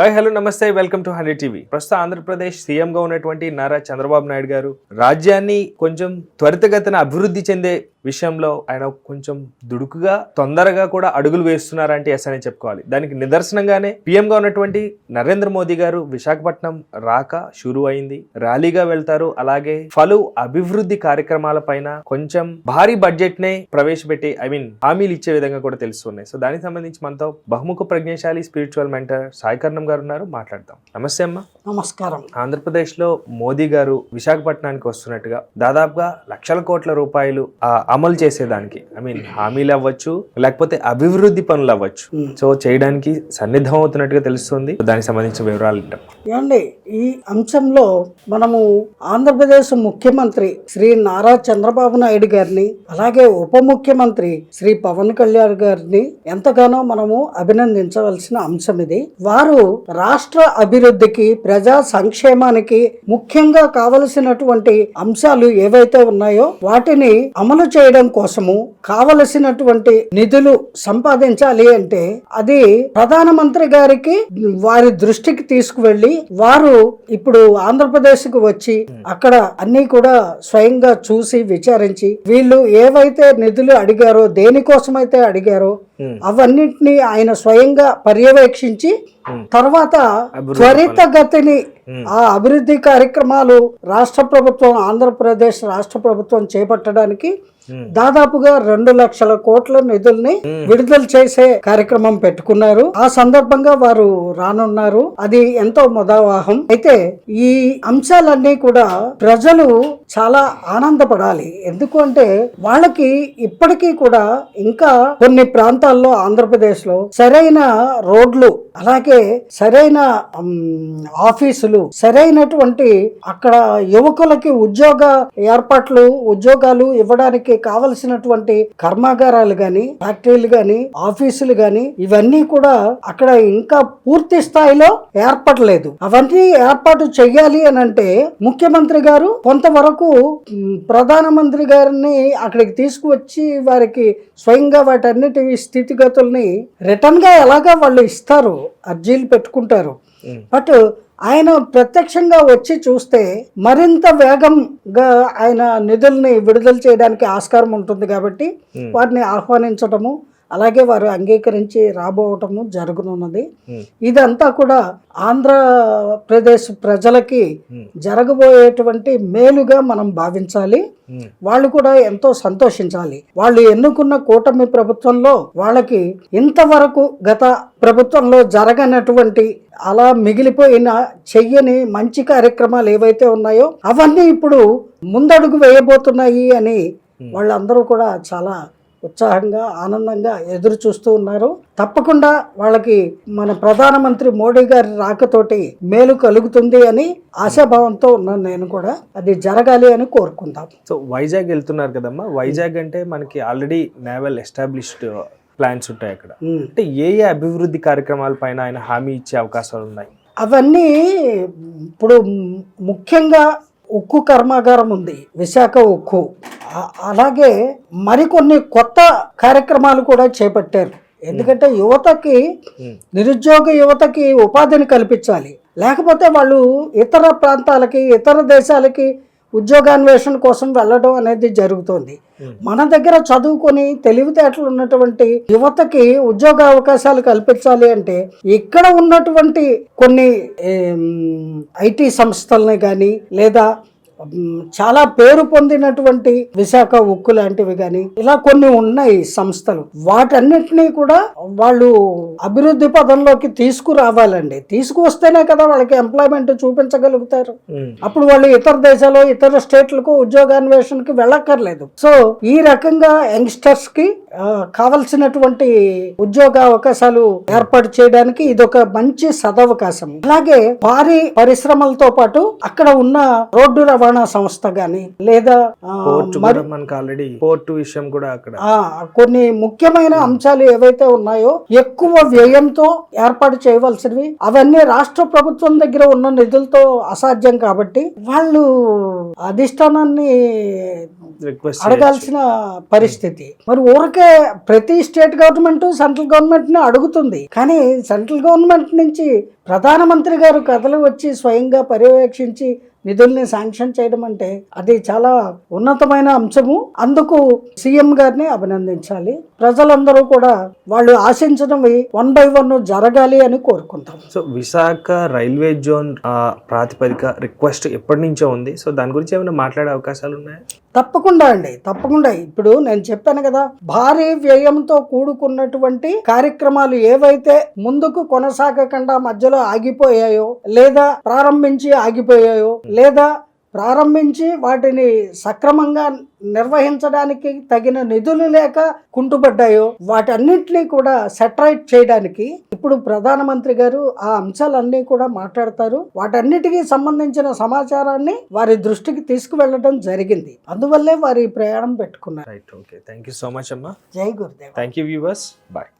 Hi hello నమస్తే welcome to hundred TV ప్రస్తుతం ఆంధ్రప్రదేశ్ సీఎంగా ఉన్నటువంటి నారా చంద్రబాబు నాయుడు గారు రాజ్యాన్ని కొంచెం త్వరితగతిన అభివృద్ధి చెందే విషయంలో ఆయన కొంచెం దుడుకుగా తొందరగా కూడా అడుగులు వేస్తున్నారంటే ఎస్ అని చెప్పుకోవాలి. దానికి నిదర్శనంగానే పీఎం గా ఉన్నటువంటి నరేంద్ర మోదీ గారు విశాఖపట్నం రాక షురు అయింది. ర్యాలీగా వెళ్తారు. అలాగే పలు అభివృద్ధి కార్యక్రమాల పైన కొంచెం భారీ బడ్జెట్ నే ప్రవేశపెట్టి ఐ మీన్ హామీలు ఇచ్చే విధంగా కూడా తెలుస్తున్నాయి. సో దానికి సంబంధించి మనతో బహుముఖ ప్రజ్ఞాశాలి స్పిరిచువల్ మెంటర్ సాయికర్ణం గారు ఉన్నారు. మాట్లాడతాం నమస్తే అమ్మా. నమస్కారం. ఆంధ్రప్రదేశ్లో మోదీ గారు విశాఖపట్నానికి వస్తున్నట్టుగా దాదాపుగా లక్షల కోట్ల రూపాయలు ఆ, అమలు చేసేదానికి. ఐ మీన్ హామీలు అవ్వచ్చు లేకపోతే అభివృద్ధి పనులు అవ్వచ్చు. Hmm. సో చేయడానికి సన్నిధం అవుతున్నట్టుగా తెలుస్తుంది. దానికి సంబంధించిన వివరాలు ఏమండి ఈ అంశంలో మనము ఆంధ్రప్రదేశ్ ముఖ్యమంత్రి శ్రీ నారా చంద్రబాబు నాయుడు గారిని అలాగే ఉప ముఖ్యమంత్రి శ్రీ పవన్ కళ్యాణ్ గారిని ఎంతగానో మనము అభినందించవలసిన అంశం ఇది. వారు రాష్ట్ర అభివృద్ధికి ప్రజా సంక్షేమానికి ముఖ్యంగా కావలసినటువంటి అంశాలు ఏవైతే ఉన్నాయో వాటిని అమలు చేయడం కోసము కావలసినటువంటి నిధులు సంపాదించాలి అంటే అది ప్రధానమంత్రి గారికి వారి దృష్టికి తీసుకువెళ్ళి వారు ఇప్పుడు ఆంధ్రప్రదేశ్కు వచ్చి అక్కడ అన్ని కూడా స్వయంగా చూసి విచారించి వీళ్ళు ఏవైతే నిధులు అడిగారో దేనికోసమైతే అడిగారో. అవన్నిటిని ఆయన స్వయంగా పర్యవేక్షించి తర్వాత త్వరితగతిని ఆ అభివృద్ధి కార్యక్రమాలు రాష్ట్ర ప్రభుత్వం ఆంధ్రప్రదేశ్ రాష్ట్ర ప్రభుత్వం చేపట్టడానికి దాదాపుగా రెండు లక్షల కోట్ల నిధుల్ని విడుదల చేసే కార్యక్రమం పెట్టుకున్నారు. ఆ సందర్భంగా వారు రానున్నారు. అది ఎంతో ముదావాహం. అయితే ఈ అంశాలన్నీ కూడా ప్రజలు చాలా ఆనందపడాలి. ఎందుకు అంటే వాళ్ళకి ఇప్పటికీ కూడా ఇంకా కొన్ని ప్రాంతాల్లో ఆంధ్రప్రదేశ్లో సరైన రోడ్లు అలాగే సరైన ఆఫీసులు సరైనటువంటి అక్కడ యువకులకి ఉద్యోగ ఏర్పాట్లు ఉద్యోగాలు ఇవ్వడానికి కావలసినటువంటి కర్మాగారాలు గాని ఫ్యాక్టరీలు గాని ఆఫీసులు గాని ఇవన్నీ కూడా అక్కడ ఇంకా పూర్తి స్థాయిలో ఏర్పడలేదు. అవన్నీ ఏర్పాటు చెయ్యాలి అని అంటే ముఖ్యమంత్రి గారు కొంతవరకు ప్రధానమంత్రి గారిని అక్కడికి తీసుకువచ్చి వారికి స్వయంగా వాటన్నిటి స్థితిగతుల్ని రిటర్న్గా ఎలాగా వాళ్ళు ఇస్తారు? అర్జీలు పెట్టుకుంటారు. బట్ ఆయన ప్రత్యక్షంగా వచ్చి చూస్తే మరింత వేగంగా ఆయన నిధుల్ని విడుదల చేయడానికి ఆస్కారం ఉంటుంది కాబట్టి వారిని ఆహ్వానించటము అలాగే వారు అంగీకరించి రాబోవటము జరగనున్నది. ఇదంతా కూడా ఆంధ్రప్రదేశ్ ప్రజలకి జరగబోయేటువంటి మేలుగా మనం భావించాలి. వాళ్ళు కూడా ఎంతో సంతోషించాలి. వాళ్ళు ఎన్నుకున్న కూటమి ప్రభుత్వంలో వాళ్ళకి ఇంతవరకు గత ప్రభుత్వంలో జరగనటువంటి అలా మిగిలిపోయిన చెయ్యని మంచి కార్యక్రమాలు ఏవైతే ఉన్నాయో అవన్నీ ఇప్పుడు ముందడుగు వేయబోతున్నాయి అని వాళ్ళందరూ కూడా చాలా ఉత్సాహంగా ఆనందంగా ఎదురు చూస్తూ ఉన్నారు. తప్పకుండా వాళ్ళకి మన ప్రధానమంత్రి మోడీ గారి రాకతోటి మేలు కలుగుతుంది అని ఆశాభావంతో ఉన్నాను నేను కూడా. అది జరగాలి అని కోరుకుందాం. సో వైజాగ్ వెళ్తున్నారు కదమ్మా. వైజాగ్ అంటే మనకి ఆల్రెడీ నేవల్ ఎస్టాబ్లిష్డ్ ప్లాన్స్ ఉంటాయి అక్కడ. అంటే ఏ ఏ అభివృద్ధి కార్యక్రమాల పైన ఆయన హామీ ఇచ్చే అవకాశాలు ఉన్నాయి? అవన్నీ ఇప్పుడు ముఖ్యంగా ఉక్కు కర్మాగారం ఉంది విశాఖ ఉక్కు. అలాగే మరికొన్ని కొత్త కార్యక్రమాలు కూడా చేపట్టారు. ఎందుకంటే యువతకి. నిరుద్యోగ యువతకి ఉపాధిని కల్పించాలి. లేకపోతే వాళ్ళు ఇతర ప్రాంతాలకి ఇతర దేశాలకి ఉద్యోగాన్వేషణ కోసం వెళ్ళడం అనేది జరుగుతుంది. మన దగ్గర చదువుకొని తెలివితేటలు ఉన్నటువంటి యువతకి ఉద్యోగ అవకాశాలు కల్పించాలి అంటే ఇక్కడ ఉన్నటువంటి కొన్ని ఐటీ సంస్థల్ని కానీ లేదా చాలా పేరు పొందినటువంటి విశాఖ ఉక్కు లాంటివి కానీ ఇలా కొన్ని ఉన్నాయి సంస్థలు. వాటన్నిటినీ కూడా వాళ్ళు అభివృద్ధి పదంలోకి తీసుకురావాలండి. తీసుకువస్తేనే కదా వాళ్ళకి ఎంప్లాయ్మెంట్ చూపించగలుగుతారు. అప్పుడు వాళ్ళు ఇతర దేశాలు ఇతర స్టేట్లకు ఉద్యోగాన్వేషణకి వెళ్ళక్కర్లేదు. సో ఈ రకంగా యంగ్స్టర్స్కి కావలసినటువంటి ఉద్యోగ అవకాశాలు ఏర్పాటు చేయడానికి ఇదొక మంచి సదవకాశం. అలాగే భారీ పరిశ్రమలతో పాటు అక్కడ ఉన్న రోడ్డు రవాణా సంస్థ గాని లేదా మనకు ఆల్రెడీ పోర్ట్ విషయం కూడా అక్కడ. కొన్ని ముఖ్యమైన అంశాలు ఏవైతే ఉన్నాయో ఎక్కువ వ్యయంతో ఏర్పాటు చేయవలసినవి అవన్నీ రాష్ట్ర ప్రభుత్వం దగ్గర ఉన్న నిధులతో అసాధ్యం కాబట్టి వాళ్ళు అధిష్టానాన్ని అడగాల్సిన పరిస్థితి. మరి ఊరికే ప్రతి స్టేట్ గవర్నమెంట్ సెంట్రల్ గవర్నమెంట్ని అడుగుతుంది. కానీ సెంట్రల్ గవర్నమెంట్ నుంచి ప్రధానమంత్రి గారు కథలు వచ్చి స్వయంగా పర్యవేక్షించి నిధుల్ని శాంక్షన్ చేయడం అంటే అది చాలా ఉన్నతమైన అంశము. అందుకు సీఎం గారిని అభినందించాలి. ప్రజలందరూ కూడా వాళ్ళు ఆశించినవి వన్ బై వన్ జరగాలి అని కోరుకుంటాం. సో విశాఖ రైల్వే జోన్ ప్రాతిపదిక రిక్వెస్ట్ ఎప్పటి నుంచో ఉంది. సో దాని గురించి ఏమైనా మాట్లాడే అవకాశాలు ఉన్నాయా? తప్పకుండా అండి. తప్పకుండా. ఇప్పుడు నేను చెప్పాను కదా భారీ వ్యయంతో కూడుకున్నటువంటి కార్యక్రమాలు ఏవైతే ముందుకు కొనసాగకుండా మధ్యలో ఆగిపోయాయో లేదా ప్రారంభించి ఆగిపోయాయో లేదా ప్రారంభించి వాటిని సక్రమంగా నిర్వహించడానికి తగిన నిధులు లేక కుంటుపడ్డాయో వాటన్నిటినీ కూడా సెటరైట్ చేయడానికి ఇప్పుడు ప్రధానమంత్రి గారు ఆ అంశాలన్నీ కూడా మాట్లాడతారు. వాటన్నిటికీ సంబంధించిన సమాచారాన్ని వారి దృష్టికి తీసుకువెళ్ళడం జరిగింది. అందువల్లే వారి ప్రయాణం పెట్టుకున్నారు. Right okay thank you so much అమ్మా జై Gurudev. Thank you viewers bye